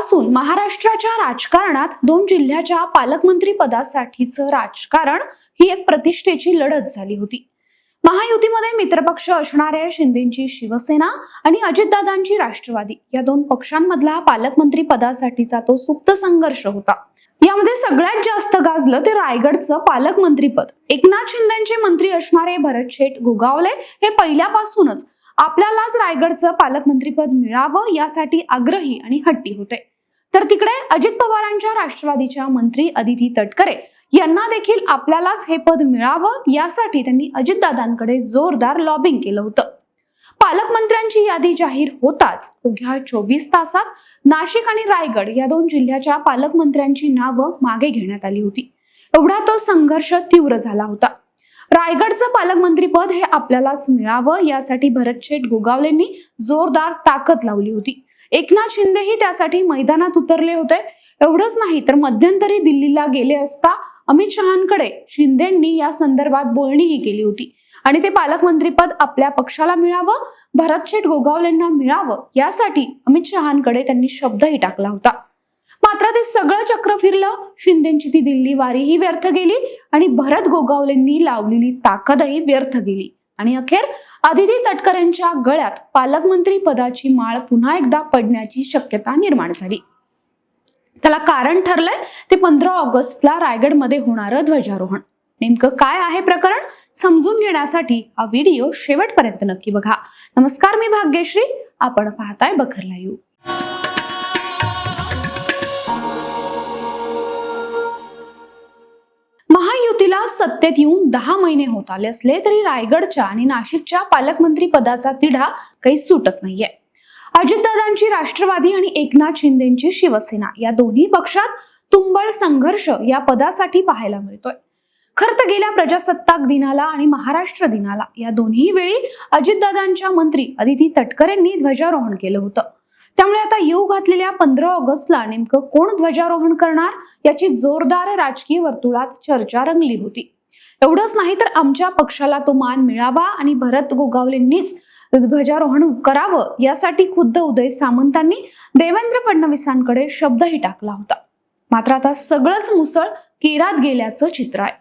पासून महाराष्ट्राच्या राजकारणात दोन जिल्ह्याच्या पालकमंत्री पदासाठीचं राजकारण ही एक प्रतिष्ठेची लढत झाली होती. महायुतीमध्ये मित्रपक्ष असणाऱ्या शिंदेची शिवसेना आणि अजितदादांची राष्ट्रवादी या दोन पक्षांमधला पालकमंत्री पदासाठीचा तो सुप्त संघर्ष होता. यामध्ये सगळ्यात जास्त गाजलं ते रायगडचं पालकमंत्रीपद. एकनाथ शिंदेचे मंत्री असणारे भरत शेठ गोगावले हे पहिल्यापासूनच आपल्यालाच रायगडचं पालकमंत्रीपद मिळावं यासाठी आग्रही आणि हट्टी होते. तर तिकडे अजित पवारांच्या राष्ट्रवादीच्या मंत्री अदिती तटकरे यांना देखील आपल्यालाच हे पद मिळावं यासाठी त्यांनी अजितदादांकडे जोरदार लॉबिंग केलं होतं. पालकमंत्र्यांची यादी जाहीर होताच अवघ्या चोवीस तासात नाशिक आणि रायगड या दोन जिल्ह्याच्या पालकमंत्र्यांची नावं मागे घेण्यात आली होती. एवढा तो संघर्ष तीव्र झाला होता. रायगडचं पालकमंत्रीपद हे आपल्यालाच मिळावं यासाठी भरतशेठ गोगावलेंनी जोरदार ताकद लावली होती. एकनाथ शिंदेही त्यासाठी मैदानात उतरले होते. एवढंच नाही तर मध्यंतरी दिल्लीला गेले असता अमित शहांकडे शिंदेंनी या संदर्भात बोलणीही केली होती. आणि ते पालकमंत्रीपद आपल्या पक्षाला मिळावं भरतशेठ गोगावलेंना मिळावं यासाठी अमित शहांकडे त्यांनी शब्दही टाकला होता. मात्र ते सगळं चक्र फिरलं शिंदेची ती दिल्ली वारीही व्यर्थ गेली आणि भरत गोगावलेंनी लावलेली ताकदही व्यर्थ गेली. आणि अखेर आदिती तटकरेंच्या गळ्यात पालकमंत्री पदाची माळ पुन्हा एकदा पडण्याची शक्यता निर्माण झाली. त्याला कारण ठरलंय ते पंधरा ऑगस्टला रायगडमध्ये होणारं ध्वजारोहण. नेमकं काय आहे प्रकरण? समजून घेण्यासाठी हा व्हिडिओ शेवटपर्यंत नक्की बघा. नमस्कार मी भाग्यश्री. आपण पाहताय बखर लाईव्ह. युतीला सत्तेत येऊन दहा महिने होत आले असले तरी रायगडच्या आणि नाशिकच्या पालकमंत्री पदाचा तिढा काही सुटत नाहीये. अजितदादांची राष्ट्रवादी आणि एकनाथ शिंदेची शिवसेना या दोन्ही पक्षात तुंबळ संघर्ष या पदासाठी पाहायला मिळतोय. खर तर गेल्या प्रजासत्ताक दिनाला आणि महाराष्ट्र दिनाला या दोन्ही वेळी अजितदादांच्या मंत्री अदिती तटकरेंनी ध्वजारोहण केलं होतं. त्यामुळे आता येऊ घातलेल्या पंधरा ऑगस्टला नेमकं कोण ध्वजारोहण करणार याची जोरदार राजकीय वर्तुळात चर्चा रंगली होती. एवढंच नाही तर आमच्या पक्षाला तो मान मिळावा आणि भरत गोगावलेंनीच ध्वजारोहण करावं यासाठी खुद्द उदय सामंतांनी देवेंद्र फडणवीसांकडे शब्दही टाकला होता. मात्र आता सगळंच मुसळ केरात गेल्याचं चित्र आहे.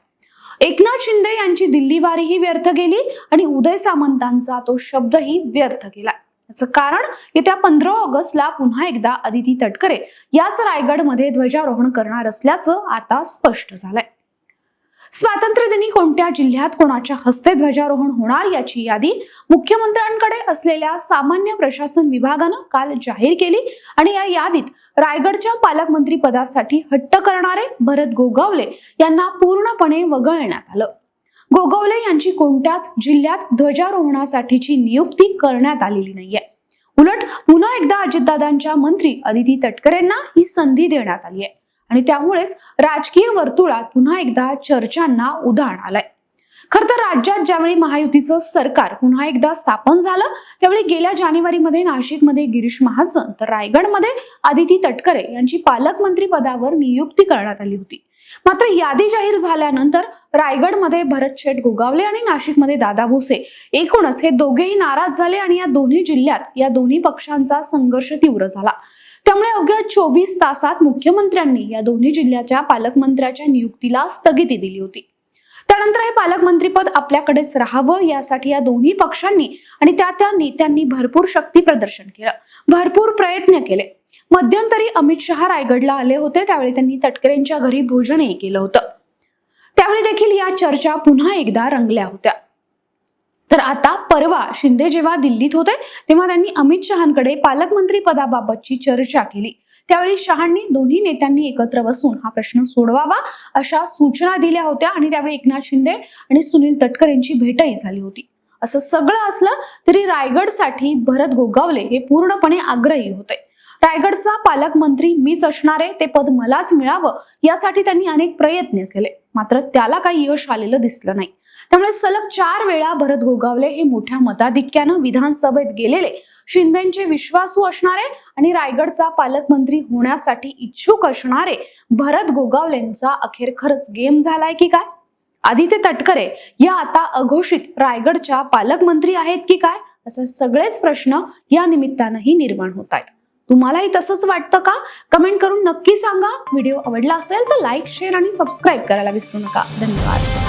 एकनाथ शिंदे यांची दिल्लीवारीही व्यर्थ गेली आणि उदय सामंतांचा तो शब्दही व्यर्थ गेला याचं कारण येत्या पंधरा ऑगस्टला पुन्हा एकदा अदिती तटकरे याच रायगडमध्ये ध्वजारोहण करणार असल्याचं आता स्पष्ट झालंय. स्वातंत्र्यदिनी कोणत्या जिल्ह्यात कोणाच्या हस्ते ध्वजारोहण होणार याची यादी मुख्यमंत्र्यांकडे असलेल्या सामान्य प्रशासन विभागानं काल जाहीर केली आणि या यादीत रायगडच्या पालकमंत्री पदासाठी हट्ट करणारे भरत गोगावले यांना पूर्णपणे वगळण्यात आलं. गोगावले यांची कोणत्याच जिल्ह्यात ध्वजारोहणासाठीची नियुक्ती करण्यात आलेली नाहीये. उलट पुन्हा एकदा अजितदादांच्या मंत्री अदिती तटकरेंना ही संधी देण्यात आली आहे आणि त्यामुळेच राजकीय वर्तुळात पुन्हा एकदा चर्चांना उधाण आलंय. खर तर राज्यात ज्यावेळी महायुतीचं सरकार पुन्हा एकदा स्थापन झालं त्यावेळी गेल्या जानेवारीमध्ये नाशिकमध्ये गिरीश महाजन तर रायगडमध्ये आदिती तटकरे यांची पालकमंत्री पदावर नियुक्ती करण्यात आली होती. मात्र यादी जाहीर झाल्यानंतर रायगडमध्ये भरत शेठ गोगावले आणि नाशिकमध्ये दादा भुसे एकूणच हे दोघेही नाराज झाले आणि या दोन्ही जिल्ह्यात या दोन्ही पक्षांचा संघर्ष तीव्र झाला. त्यामुळे अवघ्या चोवीस तासात मुख्यमंत्र्यांनी या दोन्ही जिल्ह्याच्या पालकमंत्र्याच्या नियुक्तीला स्थगिती दिली होती. त्यानंतर हे पालकमंत्रीपद आपल्याकडेच राहावं यासाठी या दोन्ही पक्षांनी आणि त्या त्या नेत्यांनी भरपूर शक्ती प्रदर्शन केलं. भरपूर प्रयत्न केले. मध्यंतरी अमित शहा रायगडला आले होते. त्यावेळी त्यांनी तटकरेंच्या घरी भोजनही केलं होतं. त्यावेळी देखील या चर्चा पुन्हा एकदा रंगल्या होत्या. तर आता परवा शिंदे जेव्हा दिल्लीत होते तेव्हा त्यांनी अमित शहांकडे पालकमंत्री पदाबाबतची चर्चा केली. त्यावेळी शहांनी दोन्ही नेत्यांनी एकत्र बसून हा प्रश्न सोडवावा अशा सूचना दिल्या होत्या आणि त्यावेळी एकनाथ शिंदे आणि सुनील तटकर यांची भेटही झाली होती. असं सगळं असलं तरी रायगडसाठी भरत गोगावले हे पूर्णपणे आग्रही होते. रायगडचा पालकमंत्री मीच असणारे ते पद मलाच मिळावं यासाठी त्यांनी अनेक प्रयत्न केले. मात्र त्याला काही यश आलेलं दिसलं नाही. त्यामुळे सलग चार वेळा भरत गोगावले हे मोठ्या मताधिक्यानं विधानसभेत गेलेले. शिंदेचे विश्वासू असणारे आणि रायगडचा पालकमंत्री होण्यासाठी इच्छुक असणारे भरत गोगावलेंचा अखेर खरंच गेम झालाय की काय? आदित्य तटकरे या आता अघोषित रायगडच्या पालकमंत्री आहेत की काय? असे सगळेच प्रश्न या निमित्तानंही निर्माण होत आहेत. तुम्हालाही तसंच वाटतं का? कमेंट करून नक्की सांगा. व्हिडिओ आवडला असेल तर लाईक शेअर आणि सबस्क्राईब करायला विसरू नका. धन्यवाद.